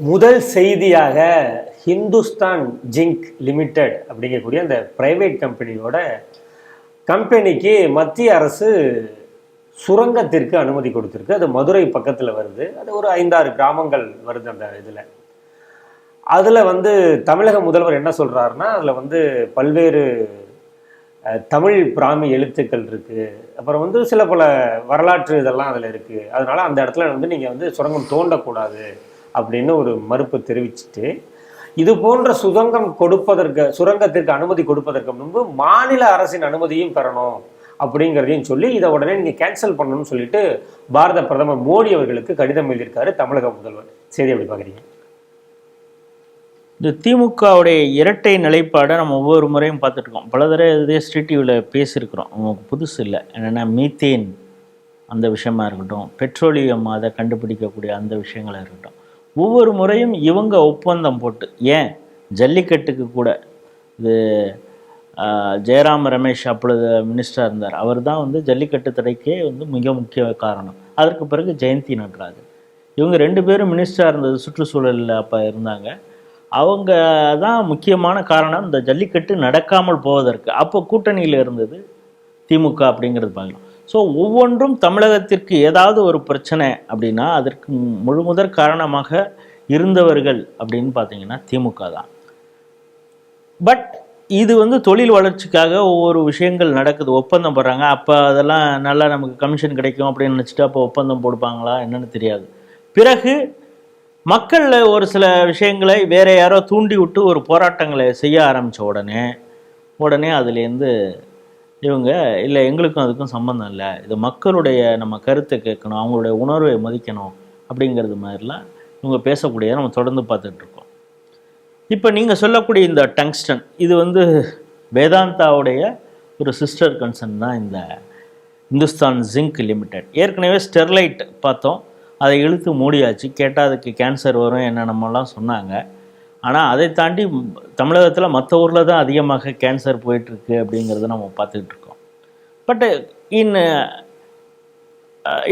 முதல் செய்தியாக Hindustan zinc limited அப்படிங்கக்கூடிய அந்த பிரைவேட் கம்பெனியோட கம்பெனிக்கு மத்திய அரசு சுரங்கத்திற்கு அனுமதி கொடுத்துருக்கு. அது மதுரை பக்கத்தில் வருது. அது ஒரு ஐந்தாறு கிராமங்கள் வருது அந்த இதில். அதில் வந்து தமிழக முதல்வர் என்ன சொல்கிறாருன்னா அதில் வந்து பல்வேறு தமிழ் பிராமி எழுத்துக்கள் இருக்குது அப்புறம் வந்து சில பல வரலாற்று இதெல்லாம் அதில் இருக்குது அதனால் அந்த இடத்துல வந்து நீங்கள் வந்து சுரங்கம் தோண்டக்கூடாது. அப்படின்னு ஒரு மறுப்பு தெரிவிச்சுட்டு இது போன்ற சுரங்கம் கொடுப்பதற்கு சுரங்கத்திற்கு அனுமதி கொடுப்பதற்கு முன்பு மாநில அரசின் அனுமதியும் பெறணும் அப்படிங்கிறதையும் சொல்லி இதை உடனே நீங்கள் கேன்சல் பண்ணணும்னு சொல்லிட்டு பாரத பிரதமர் மோடி அவர்களுக்கு கடிதம் எழுதியிருக்காரு தமிழக முதல்வர். செய்தி எப்படி பார்க்குறீங்க? இந்த திமுகவுடைய இரட்டை நிலைப்பாடை நம்ம ஒவ்வொரு முறையும் பார்த்துட்ருக்கோம் பல தடவை இதே ஸ்ட்ரீட் டிவியில் பேசியிருக்கிறோம். நமக்கு புதுசு இல்லை. என்னென்னா மீத்தேன் அந்த விஷயமா இருக்கட்டும் பெட்ரோலியம் அதை கண்டுபிடிக்கக்கூடிய அந்த விஷயங்களாக இருக்கட்டும். ஒவ்வொரு முறையும் இவங்க ஒப்பந்தம் போட்டு ஏன்? ஜல்லிக்கட்டுக்கு கூட. இது ஜெயராம் ரமேஷ் அப்பொழுது மினிஸ்டராக இருந்தார். அவர் தான் வந்து ஜல்லிக்கட்டு தடைக்கே வந்து மிக முக்கிய காரணம். அதற்கு பிறகு ஜெயந்தி நடராஜன். இவங்க ரெண்டு பேரும் மினிஸ்டராக இருந்தது சுற்றுச்சூழலில் அப்போ இருந்தாங்க. அவங்க தான் முக்கியமான காரணம் இந்த ஜல்லிக்கட்டு நடக்காமல் போவதற்கு. அப்போ கூட்டணியில் இருந்தது திமுக அப்படிங்கிறது பார்க்கலாம் ஸோ ஒவ்வொன்றும் தமிழகத்திற்கு ஏதாவது ஒரு பிரச்சனை அப்படின்னா அதற்கு முழு முதற் காரணமாக இருந்தவர்கள் அப்படின்னு பார்த்தீங்கன்னா திமுக தான். பட் இது வந்து தொழில் வளர்ச்சிக்காக ஒவ்வொரு விஷயங்கள் நடக்குது. ஒப்பந்தம் போடுறாங்க. அப்போ அதெல்லாம் நல்லா நமக்கு கமிஷன் கிடைக்கும் அப்படின்னு நினச்சிட்டு அப்போ ஒப்பந்தம் போடுப்பாங்களா என்னன்னு தெரியாது. பிறகு மக்களில் ஒரு சில விஷயங்களை வேற யாரோ தூண்டி விட்டு ஒரு போராட்டங்களை செய்ய ஆரம்பித்த உடனே உடனே அதுலேருந்து இவங்க இல்லை எங்களுக்கும் அதுக்கும் சம்மந்தம் இல்லை. இது மக்களுடைய நம்ம கருத்தை கேட்கணும் அவங்களுடைய உணர்வை மதிக்கணும் அப்படிங்கிறது மாதிரிலாம் இவங்க பேசக்கூடிய நம்ம தொடர்ந்து பார்த்துட்டு இருக்கோம். இப்போ நீங்கள் சொல்லக்கூடிய இந்த டங்ஸ்டன் இது வந்து வேதாந்தாவுடைய ஒரு சிஸ்டர் கன்சர்ன் தான் இந்த இந்துஸ்தான் ஜிங்க் லிமிடெட். ஏற்கனவே ஸ்டெர்லைட் பார்த்தோம் அதை இழுத்து மூடியாச்சு. கேட்டால் அதுக்கு கேன்சர் வரும் என்னென்னமெல்லாம் சொன்னாங்க. ஆனால் அதை தாண்டி தமிழகத்தில் மற்ற ஊரில் தான் அதிகமாக கேன்சர் போயிட்டுருக்கு அப்படிங்கிறத நம்ம பார்த்துக்கிட்டு இருக்கோம். பட் இன்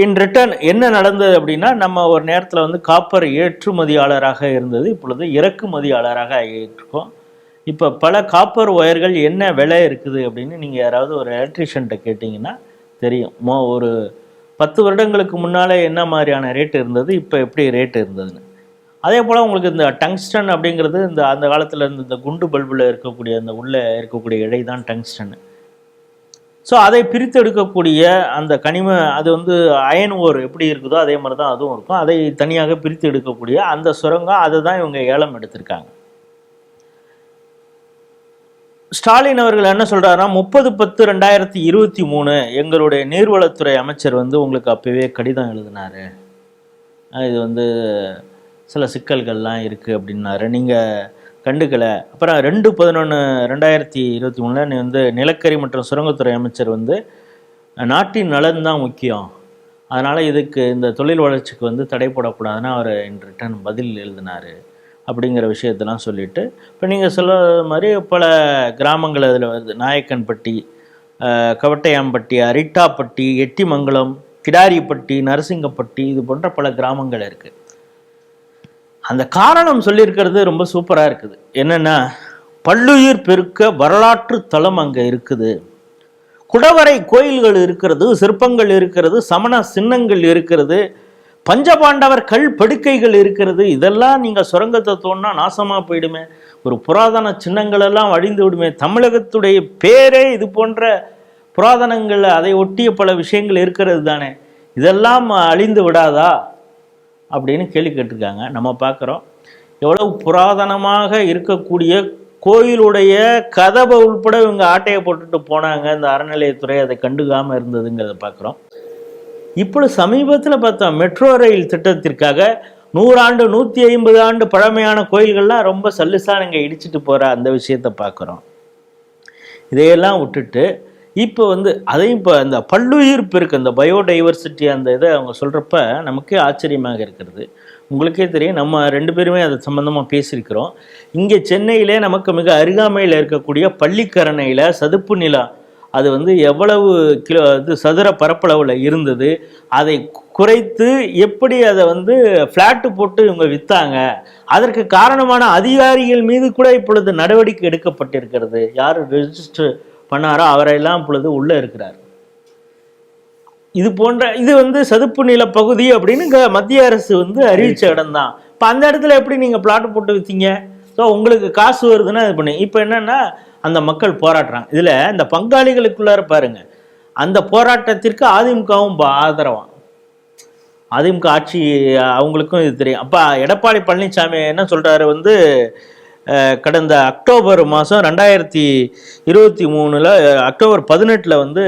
இன் ரிட்டர்ன் என்ன நடந்தது அப்படின்னா நம்ம ஒரு நேரத்தில் வந்து காப்பர் ஏற்றுமதியாளராக இருந்தது இப்பொழுது இறக்குமதியாளராக ஆகிட்டுருக்கோம் இப்போ பல காப்பர் ஒயர்கள் என்ன விலை இருக்குது அப்படின்னு நீங்கள் யாராவது ஒரு எலக்ட்ரிஷியன்ட்ட கேட்டிங்கன்னா தெரியும். மோ ஒரு பத்து வருடங்களுக்கு முன்னால் என்ன மாதிரியான ரேட் இருந்தது இப்போ எப்படி ரேட் இருந்ததுன்னு. அதே போல் உங்களுக்கு இந்த டங்ஸ்டன் அப்படிங்கிறது இந்த அந்த காலத்தில் இருந்த இந்த குண்டு பல்பில் இருக்கக்கூடிய அந்த உள்ளே இருக்கக்கூடிய இழை தான் டங்ஸ்டன். ஸோ அதை பிரித்து எடுக்கக்கூடிய அந்த கனிம அது வந்து அயன் ஓர் எப்படி இருக்குதோ அதே மாதிரி தான் அதுவும் இருக்கும். அதை தனியாக பிரித்து எடுக்கக்கூடிய அந்த சுரங்கம் அதை தான் இவங்க ஏலம் எடுத்திருக்காங்க. ஸ்டாலின் அவர்கள் என்ன சொல்கிறாருன்னா முப்பது பத்து ரெண்டாயிரத்தி இருபத்தி மூணு எங்களுடைய நீர்வளத்துறை அமைச்சர் வந்து உங்களுக்கு அப்பவே கடிதம் எழுதினாரு. இது வந்து சில சிக்கல்கள்லாம் இருக்குது அப்படின்னாரு. நீங்கள் கண்டுக்கலை. அப்புறம் ரெண்டு பதினொன்று ரெண்டாயிரத்தி இருபத்தி மூணில் நீ வந்து நிலக்கரி மற்றும் சுரங்கத்துறை அமைச்சர் வந்து நாட்டின் நலன் தான் முக்கியம். அதனால் இதுக்கு இந்த தொழில் வளர்ச்சிக்கு வந்து தடை போடக்கூடாதுன்னு அவர் இன் ரிட்டர்ன் பதில் எழுதினார் அப்படிங்கிற விஷயத்தெல்லாம் சொல்லிட்டு இப்போ நீங்கள் சொல்ல மாதிரி பல கிராமங்கள் அதில் வருது. நாயக்கன்பட்டி கவட்டையாம்பட்டி அரிட்டாப்பட்டி எட்டிமங்கலம் கிடாரிப்பட்டி நரசிங்கப்பட்டி இது போன்ற பல கிராமங்கள் இருக்குது அந்த காரணம் சொல்லியிருக்கிறது ரொம்ப சூப்பராக இருக்குது. என்னென்னா பல்லுயிர் பெருக்க வரலாற்று தலம் அங்கே இருக்குது. குடவரை கோயில்கள் இருக்கிறது சிற்பங்கள் இருக்கிறது சமண சின்னங்கள் இருக்கிறது பஞ்சபாண்டவர் கல் படுக்கைகள் இருக்கிறது. இதெல்லாம் நீங்கள் சுரங்கத்தை தோணுனா நாசமாக போயிடுமே. ஒரு புராதன சின்னங்களெல்லாம் அழிந்து விடுமே. தமிழகத்துடைய பேரே இது போன்ற புராதனங்கள் அதை ஒட்டிய பல விஷயங்கள் இருக்கிறது தானே. இதெல்லாம் அழிந்து விடாதா? அப்படின்னு கேள்வி கேட்டிருக்காங்க. நம்ம பார்க்குறோம். எவ்வளவு புராதனமாக இருக்கக்கூடிய கோயிலுடைய கதவை உள்பட இவங்க ஆட்டையை போட்டுட்டு போனாங்க. இந்த அறநிலையத்துறை அதை கண்டுக்காமல் இருந்ததுங்கிறத பார்க்குறோம். இப்போ சமீபத்தில் பார்த்தோம் மெட்ரோ ரயில் திட்டத்திற்காக நூறாண்டு நூற்றி ஐம்பது ஆண்டு பழமையான கோயில்கள்லாம் ரொம்ப சல்லுசா நீங்கள் இடிச்சிட்டு போகிற அந்த விஷயத்தை பார்க்குறோம். இதையெல்லாம் விட்டுட்டு இப்போ வந்து அதையும் இப்போ அந்த பல்லுயிர் பெருக்கு அந்த பயோடைவர்சிட்டி அந்த இதை அவங்க சொல்கிறப்ப நமக்கே ஆச்சரியமாக இருக்கிறது. உங்களுக்கே தெரியும் நம்ம ரெண்டு பேருமே அது சம்மந்தமாக பேசியிருக்கிறோம். இங்கே சென்னையிலே நமக்கு மிக அருகாமையில் இருக்கக்கூடிய பள்ளிக்கரணையில் சதுப்பு நிலம் அது வந்து எவ்வளவு கிலோ இது சதுர பரப்பளவில் இருந்தது அதை குறைத்து எப்படி அதை வந்து ஃப்ளாட்டு போட்டு இவங்க விற்றாங்க அதற்கு காரணமான அதிகாரிகள் மீது கூட இப்பொழுது நடவடிக்கை எடுக்கப்பட்டிருக்கிறது. யார் ரெஜிஸ்டர் பண்ணாரோ அவரெல்லாம் இப்பொழுது உள்ளே இருக்கிறார். இது போன்ற இது வந்து சதுப்பு நில பகுதி அப்படின்னு மத்திய அரசு வந்து அறிவிச்ச இடம் தான் இப்போ அந்த இடத்துல எப்படி நீங்க பிளாட் போட்டு வித்தீங்க? ஸோ உங்களுக்கு காசு வருதுன்னா இது பண்ணி. இப்போ என்னன்னா அந்த மக்கள் போராடுறாங்க. இதுல இந்த பங்காளிகளுக்குள்ளார பாருங்க. அந்த போராட்டத்திற்கு அதிமுகவும் ஆதரவாம். அதிமுக ஆட்சி அவங்களுக்கும் இது தெரியும். அப்பா எடப்பாடி பழனிசாமி என்ன சொல்றாரு வந்து கடந்த அக்டோபர் மாதம் ரெண்டாயிரத்தி இருபத்தி மூணில் அக்டோபர் பதினெட்டில் வந்து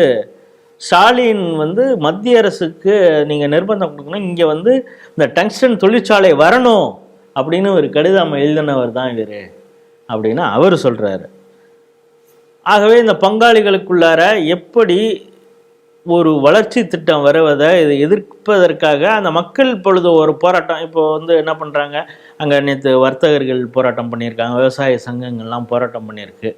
ஸ்டாலின் வந்து மத்திய அரசுக்கு நீங்கள் நிர்பந்தம் கொடுக்கணும். இங்கே வந்து இந்த டங்ஸ்டன் தொழிற்சாலை வரணும் அப்படின்னு ஒரு கடிதம் எழுதினவர் தான் இவர் அப்படின்னு அவர் சொல்கிறாரு ஆகவே இந்த பங்காளிகளுக்குள்ளார எப்படி ஒரு வளர்ச்சி திட்டம் வருவதை இதை எதிர்ப்பதற்காக அந்த மக்கள் பொழுது ஒரு போராட்டம். இப்போ வந்து என்ன பண்ணுறாங்க அங்கே நேற்று வர்த்தகர்கள் போராட்டம் பண்ணியிருக்காங்க. விவசாய சங்கங்கள்லாம் போராட்டம் பண்ணியிருக்கு.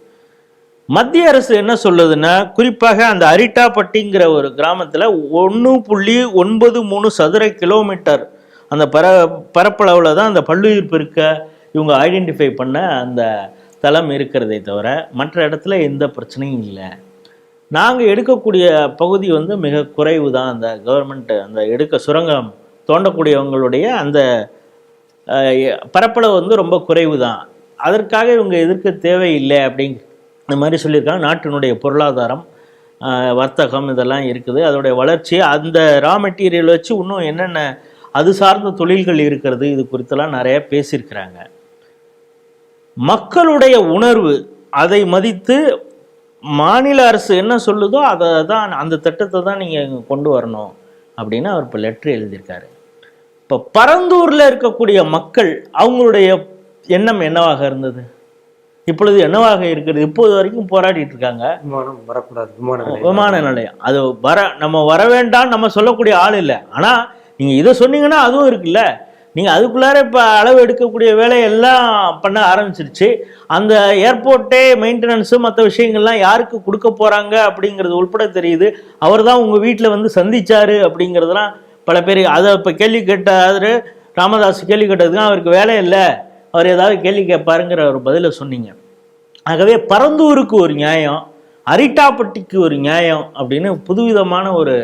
மத்திய அரசு என்ன சொல்லுதுன்னா குறிப்பாக அந்த அரிட்டாப்பட்டிங்கிற ஒரு கிராமத்தில் ஒன்று புள்ளி ஒன்பது மூணு சதுர கிலோமீட்டர் அந்த பர பரப்பளவில் தான் அந்த பல்லுயிர் பெருக்க இவங்க ஐடென்டிஃபை பண்ண அந்த தளம் இருக்கிறதே தவிர மற்ற இடத்துல எந்த பிரச்சனையும் இல்லை. நாங்கள் எடுக்கக்கூடிய பகுதி வந்து மிக குறைவு தான் அந்த கவர்மெண்ட் அந்த எடுக்க சுரங்கம் தோண்டக்கூடியவங்களுடைய அந்த பரப்பளவு வந்து ரொம்ப குறைவு தான் அதற்காக இவங்க எதிர்க்க தேவையில்லை அப்படிங்க இந்த மாதிரி சொல்லியிருக்காங்க. நாட்டினுடைய பொருளாதாரம் வர்த்தகம் இதெல்லாம் இருக்குது. அதோடைய வளர்ச்சி அந்த ரா மெட்டீரியல் வச்சு இன்னும் என்னென்ன அது சார்ந்த தொழில்கள் இருக்கிறது இது குறித்தெல்லாம் நிறைய பேசியிருக்கிறாங்க. மக்களுடைய உணர்வு அதை மதித்து மாநில அரசு என்ன சொல்லுதோ அதை தான் அந்த திட்டத்தை தான் நீங்கள் கொண்டு வரணும் அப்படின்னு அவர் இப்போ லெட்ரு எழுதியிருக்காரு. இப்போ பரந்தூரில் இருக்கக்கூடிய மக்கள் அவங்களுடைய எண்ணம் என்னவாக இருந்தது? இப்பொழுது என்னவாக இருக்கிறது இப்போது வரைக்கும் போராடிட்டு இருக்காங்க. விமானம் வரக்கூடாது விமான நிலையம். விமான நிலையம். அது வர நம்ம வர வேண்டாம் நம்ம சொல்லக்கூடிய ஆள் இல்லை. ஆனால் நீங்கள் இதை சொன்னீங்கன்னா அதுவும் இருக்குல்ல. நீங்கள் அதுக்குள்ளார இப்போ அளவு எடுக்கக்கூடிய வேலையெல்லாம் பண்ண ஆரம்பிச்சிருச்சு. அந்த ஏர்போர்ட்டே மெயின்டெனன்ஸு மற்ற விஷயங்கள்லாம் யாருக்கு கொடுக்க போகிறாங்க அப்படிங்கிறது உள்பட தெரியுது. அவர் தான் உங்கள் வீட்டில் வந்து சந்தித்தார் அப்படிங்கிறதெல்லாம் பல பேர் அதை இப்போ கேள்வி கேட்டாரு ராமதாஸ் கேள்வி கேட்டதுக்கு அவருக்கு வேலை இல்லை. அவர் ஏதாவது கேள்வி கேட்பாருங்கிற ஒரு பதிலை சொன்னீங்க. ஆகவே பரந்தூருக்கு ஒரு நியாயம் அரிட்டாப்பட்டிக்கு ஒரு நியாயம் அப்படின்னு புதுவிதமான ஒரு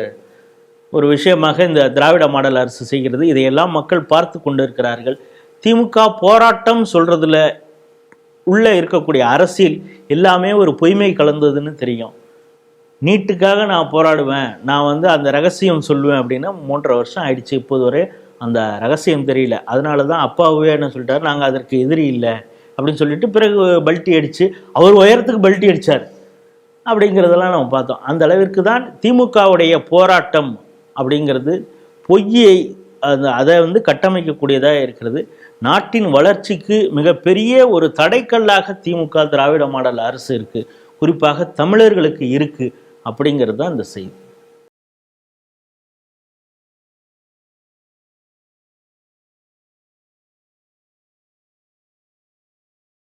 ஒரு விஷயமாக இந்த திராவிட மாடல் அரசு செய்கிறது. இதையெல்லாம் மக்கள் பார்த்து கொண்டு இருக்கிறார்கள் திமுக போராட்டம் சொல்றதுல உள்ளே இருக்கக்கூடிய அரசியல் எல்லாமே ஒரு பொய்மை கலந்ததுன்னு தெரியும். நீட்டுக்காக நான் போராடுவேன் நான் வந்து அந்த ரகசியம் சொல்லுவேன் அப்படின்னா மூன்றரை வருஷம் ஆயிடுச்சு. இப்போது வரை அந்த ரகசியம் தெரியல. அதனால தான் அப்பாவே என்ன சொல்லிட்டாரு நாங்கள் அதற்கு எதிரி இல்லை அப்படின்னு சொல்லிட்டு பிறகு பல்ட்டி அடித்து அவர் உயரத்துக்கு பல்ட்டி அடித்தார் அப்படிங்கிறதெல்லாம் நம்ம பார்த்தோம். அந்த அளவிற்கு தான் திமுகவுடைய போராட்டம் அப்படிங்கிறது பொய்யை அந்த அதை வந்து கட்டமைக்கக்கூடியதாக இருக்கிறது. நாட்டின் வளர்ச்சிக்கு மிகப்பெரிய ஒரு தடைக்கல்லாக திமுக திராவிட மாடல் அரசு இருக்குது குறிப்பாக தமிழர்களுக்கு இருக்குது அப்படிங்கிறது தான் இந்த செய்தி.